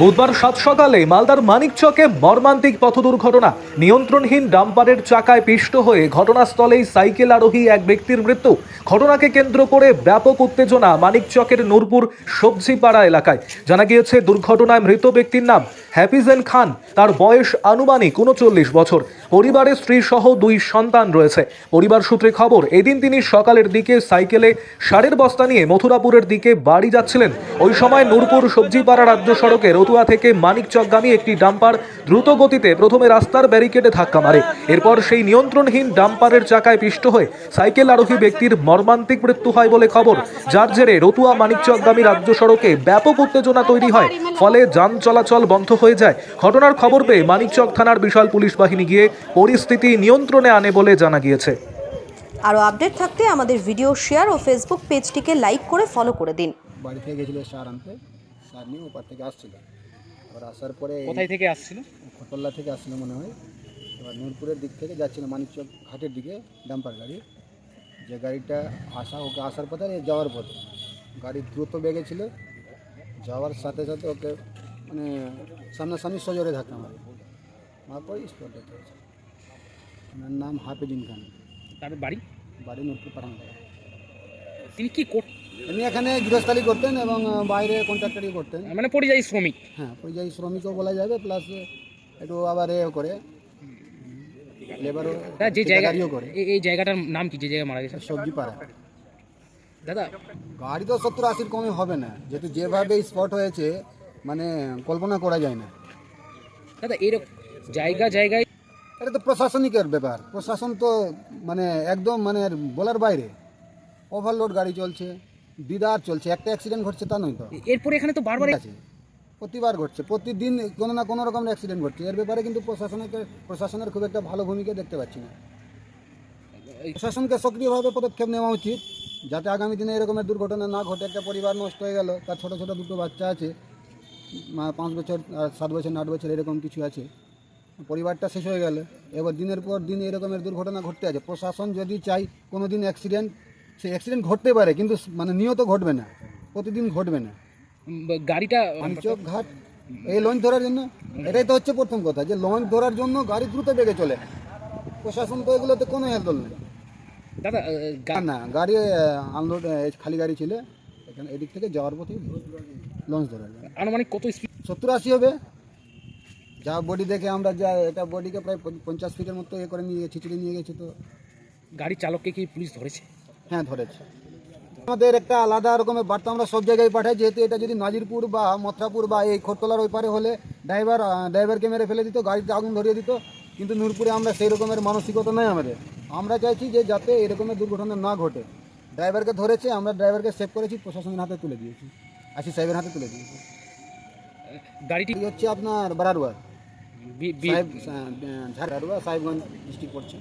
বুধবার সাত সকালে মালদার মানিকচকে মর্মান্তিক পথ দুর্ঘটনা। নিয়ন্ত্রণহীন ডাম্পারের চাকায় পিষ্ট হয়ে ঘটনাস্থলেই সাইকেল আরোহী এক ব্যক্তির মৃত্যু। ঘটনাকে কেন্দ্র করে ব্যাপক উত্তেজনা মানিকচকের নূরপুর সবজিপাড়া এলাকায়। জানা গিয়েছে, দুর্ঘটনায় মৃত ব্যক্তির নাম হ্যাপিজেন খান, তার বয়স আনুমানিক উনচল্লিশ বছর। পরিবারের স্ত্রী সহ দুই সন্তান রয়েছে। পরিবার সূত্রে খবর, এদিন তিনি সকালের দিকে সাইকেলে সারের বস্তা নিয়ে মথুরাপুরের দিকে বাড়ি যাচ্ছিলেন। ওই সময় নূরপুর সবজিপাড়া রাজ্য সড়কে রতুয়া থেকে মানিকচকগামী একটি ডাম্পার দ্রুত গতিতে প্রথমে রাস্তার ব্যারিকেডে ধাক্কা মারে। এরপর সেই নিয়ন্ত্রণহীন ডাম্পারের চাকায় পিষ্ট হয়ে সাইকেল আরোহী ব্যক্তির মর্মান্তিক মৃত্যু হয় বলে খবর। যার জেরে রতুয়া মানিকচকগামী রাজ্য সড়কে ব্যাপক উত্তেজনা তৈরি হয়। ফলে যান চলাচল বন্ধ হয়ে যায়। ঘটনার খবর পেয়ে মানিকচক থানার বিশাল পুলিশ বাহিনী গিয়ে পরিস্থিতি নিয়ন্ত্রণে আনে বলে জানা গিয়েছে। আরও আপডেট থাকতে আমাদের ভিডিও শেয়ার ও ফেসবুক পেজটিকে লাইক করে ফলো করে দিন। বাড়ি থেকে গেছিল সার আনতে। সার নিয়ে ওপার থেকে আসছিল। এবার আসার পরে কোথায় থেকে আসছিল? খতল্লা থেকে আসছিল মনে হয়। এবার নূরপুরের দিক থেকে যাচ্ছিল মানিকচক ঘাটের দিকে ডাম্পার গাড়ি। যে গাড়িটা আসা ওকে আসার পথে যাওয়ার পথে। গাড়ি দ্রুত বেগে ছিল। যাওয়ার সাথে সাথে ওকে মানে সামনাসামনি সজোরে থাকে আমার। মারার পরে স্পট ডেথ হয়েছে ওনার নাম হাফিজিন খান। তার বাড়ি? বাড়ি নূরপুর পাঠান তিনি কি কর এমনি এখানে গৃহস্থালি করতেন এবং বাইরে কন্ট্রাক্টারি করতেন। মানে পরিযায়ী শ্রমিক? হ্যাঁ পরিযায়ী শ্রমিকও বলা যাবে প্লাস একটু আবার এ করে। লেবারও যে জায়গা করে। এই জায়গাটার নাম কি? যে জায়গায় মারা গেছে? সবজি পাড়া দাদা গাড়ি তো সত্তর আশির কমে হবে না। যেহেতু যেভাবে স্পট হয়েছে মানে কল্পনা করা যায় না। দাদা এরকম জায়গা জায়গায় এটা তো প্রশাসনিকের ব্যাপার। প্রশাসন তো মানে একদম মানে বলার বাইরে। ওভারলোড গাড়ি চলছে দিদার চলছে একটা অ্যাক্সিডেন্ট ঘটছে তা নয় তো। এরপরে এখানে তো বারবার আছে প্রতিবার ঘটছে প্রতিদিন কোনো না কোনো রকম অ্যাক্সিডেন্ট ঘটছে। এর ব্যাপারে কিন্তু প্রশাসনের প্রশাসনের খুব একটা ভালো ভূমিকা দেখতে পাচ্ছি না। প্রশাসনকে সক্রিয়ভাবে পদক্ষেপ নেওয়া উচিত যাতে আগামী দিনে এরকমের দুর্ঘটনা না ঘটে। একটা পরিবার নষ্ট হয়ে গেল তার ছোটো ছোটো দুটো বাচ্চা আছে পাঁচ বছর আর সাত বছর আট বছর এরকম কিছু আছে। পরিবারটা শেষ হয়ে গেল। এবার দিনের পর দিন এরকমের দুর্ঘটনা ঘটতে আছে। প্রশাসন যদি চাই কোনো দিন অ্যাক্সিডেন্ট সে অ্যাক্সিডেন্ট ঘটতে পারে কিন্তু মানে নিয়ত ঘটবে না। প্রতিদিন ঘটবে না। গাড়িটা ঘাট এই লঞ্চ ধরার জন্য এটাই তো হচ্ছে প্রথম কথা যে লঞ্চ ধরার জন্য গাড়ি দ্রুত বেগে চলে। প্রশাসন তো এগুলোতে কোনো হেলদোল নেই। দাদা না গাড়ি আনলোড খালি গাড়ি ছিল। এদিক থেকে যাওয়ার পথে লঞ্চ জন্য আনুমানিক কত স্পিড সত্তর আশি হবে। যা বডি দেখে আমরা যা এটা বডিকে প্রায় পঞ্চাশ ফিটের মতো এ করে নিয়ে ছিচড়ে নিয়ে গেছে তো। গাড়ি চালককে কি পুলিশ ধরেছে? হ্যাঁ ধরেছে। আমাদের একটা আলাদা রকমের বার্তা আমরা সব জায়গায় পাঠাই যেহেতু এটা যদি নাজিরপুর বা মথরাপুর বা এই খোরতলার ওই পারে হলে ড্রাইভার ড্রাইভারকে মেরে ফেলে দিত গাড়িতে আগুন ধরিয়ে দিত। কিন্তু নূরপুরে আমরা সেই রকমের মানসিকতা নয় আমাদের। আমরা চাইছি যে যাতে এরকমের দুর্ঘটনা না ঘটে। ড্রাইভারকে ধরেছে আমরা ড্রাইভারকে সেভ করেছি প্রশাসনের হাতে তুলে দিয়েছি। আশি সাহেবের হাতে তুলে দিয়েছি। গাড়িটি হচ্ছে আপনার বারারুয়ার ঝাড়ারুয়া সাহেবগঞ্জ ডিস্ট্রিক্ট পড়ছে।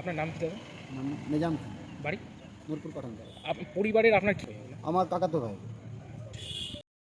আপনার নাম কি নাম নিজাম বাড়ি? নূরপুর পাঠান পরিবারের আপনার কি? আমার কাকাতো ভাই।